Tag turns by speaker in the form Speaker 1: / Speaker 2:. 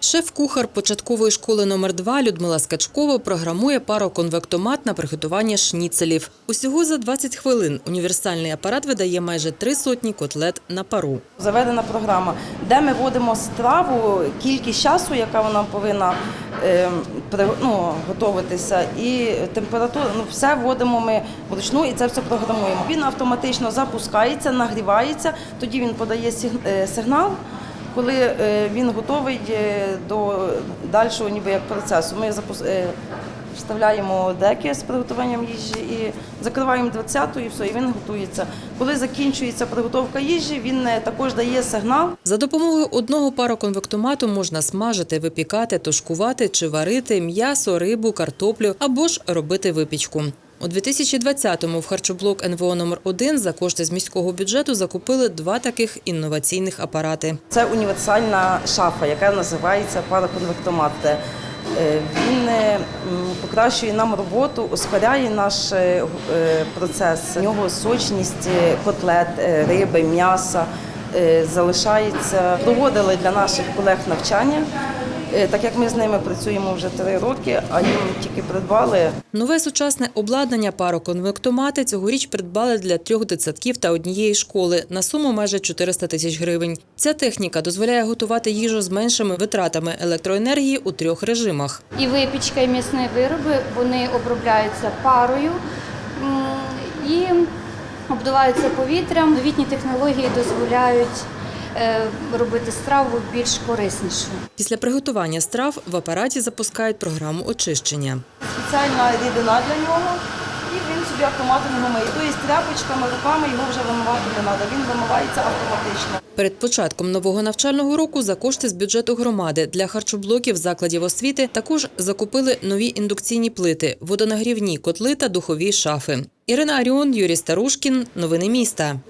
Speaker 1: Шеф-кухар початкової школи номер 2 Людмила Скачкова програмує пароконвектомат на приготування шніцелів. Усього за 20 хвилин універсальний апарат видає майже три сотні котлет на пару.
Speaker 2: Заведена програма, де ми вводимо страву, кількість часу, яка вона повинна е, ну, готуватися, і температуру, ну, все вводимо ми вручну і це все програмуємо. Він автоматично запускається, нагрівається, тоді він подає е, сигнал. Коли е, він готовий е, до дальшого ніби як процесу, ми е, вставляємо деки з приготуванням їжі і закриваємо 20-ту і все, і він готується. Коли закінчується приготовка їжі, він також дає сигнал.
Speaker 1: За допомогою одного пароконвектомату можна смажити, випікати, тушкувати чи варити м'ясо, рибу, картоплю або ж робити випічку. У 2020-му в харчоблок НВО номер 1 за кошти з міського бюджету закупили два таких інноваційних апарати.
Speaker 2: Це універсальна шафа, яка називається параконвектомат. Е, Він е, покращує нам роботу, ускоряє наш е, процес. У нього сочність котлет, риби, м'яса залишається. Проводили для наших колег навчання, так як ми з ними працюємо вже три роки, а їм тільки придбали
Speaker 1: Нове сучасне обладнання пароконвектомати цьогоріч придбали для трьох дитсадків та однієї школи на суму майже 400 тисяч гривень. Ця техніка дозволяє готувати їжу з меншими витратами електроенергії у трьох режимах.
Speaker 3: І випічка, і м'ясні вироби вони обробляються парою і обдуваються повітрям. Новітні технології дозволяють е, робити страву більш кориснішою.
Speaker 1: Після приготування страв в апараті запускають програму очищення.
Speaker 2: спеціальна рідина для нього, і він собі автоматом його миє. Тобто тряпочками, руками його вже вимивати не треба, він вимивається автоматично.
Speaker 1: Перед початком нового навчального року за кошти з бюджету громади для харчоблоків закладів освіти також закупили нові індукційні плити, водонагрівні котли та духові шафи. Ірина Аріон, Юрій Старушкін. Новини міста.